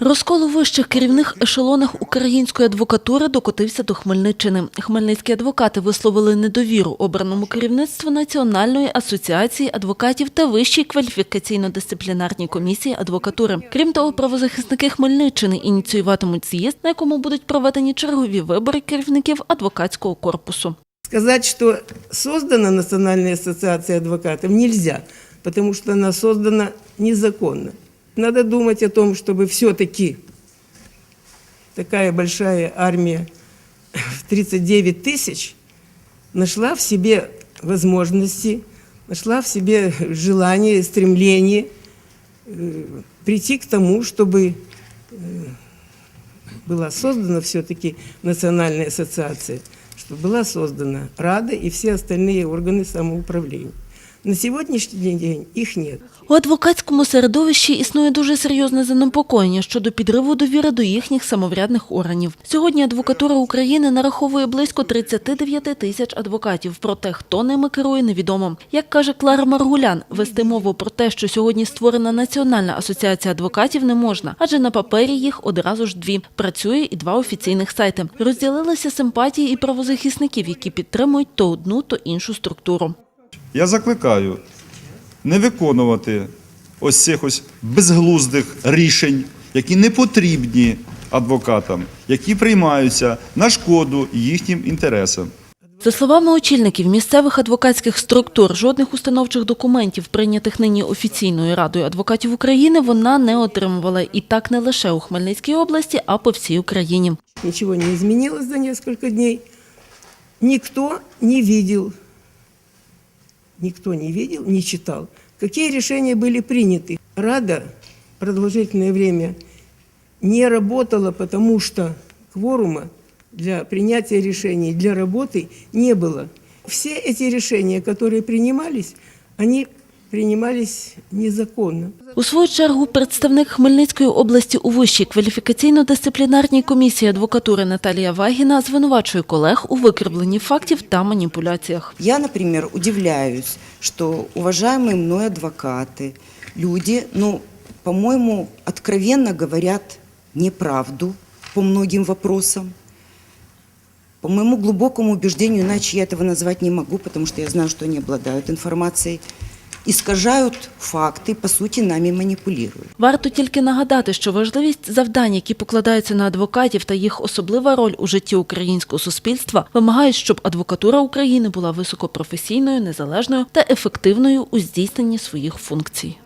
Розкол у вищих керівних ешелонах української адвокатури докотився до Хмельниччини. Хмельницькі адвокати висловили недовіру обраному керівництву Національної асоціації адвокатів та Вищій кваліфікаційно-дисциплінарній комісії адвокатури. Крім того, правозахисники Хмельниччини ініціюватимуть з'їзд, на якому будуть проведені чергові вибори керівників адвокатського корпусу. Сказать, что создана Национальная ассоциация адвокатов нельзя, потому что она создана незаконно. Надо думать о том, чтобы все-таки такая большая армия в 39 тысяч нашла в себе возможности, нашла в себе желание, стремление э, прийти к тому, чтобы э, была создана все-таки Национальная ассоциация, чтобы была создана Рада и все остальные органы самоуправления. На сегодняшний день их нет. У адвокатському середовищі існує дуже серйозне занепокоєння щодо підриву довіри до їхніх самоврядних органів. Сьогодні адвокатура України нараховує близько 39 тисяч адвокатів. Проте хто ними керує, невідомо. Як каже Клара Маргулян, вести мову про те, що сьогодні створена Національна асоціація адвокатів, не можна, адже на папері їх одразу ж дві. Працює і два офіційних сайти. Розділилися симпатії і правозахисників, які підтримують то одну, то іншу структуру. Я закликаю не виконувати ось цих ось безглуздих рішень, які не потрібні адвокатам, які приймаються на шкоду їхнім інтересам. За словами очільників місцевих адвокатських структур, жодних установчих документів, прийнятих нині офіційною радою адвокатів України, вона не отримувала. І так не лише у Хмельницькій області, а по всій Україні. Ничего не изменилось за несколько дней. Никто не видел, никто не видел, не читал, какие решения были приняты. Рада продолжительное время не работала, потому что кворума для принятия решений, для работы не было. Все эти решения, которые принимались, они принимались незаконно. У свою чергу представник Хмельницької області у Вищій кваліфікаційно-дисциплінарній комісії адвокатури Наталія Вагіна звинувачує колег у викривленні фактів та маніпуляціях. Я, например, удивляюсь, что уважаемые мной адвокаты, люди, ну, по-моему, откровенно говорят неправду по многим вопросам. По моему глубокому убеждению, иначе я этого назвать не могу, потому что я знаю, что они обладают информацией, искажают факти, по суті, нами маніпулюють. Варто тільки нагадати, що важливість завдань, які покладаються на адвокатів та їх особлива роль у житті українського суспільства, вимагають, щоб адвокатура України була високопрофесійною, незалежною та ефективною у здійсненні своїх функцій.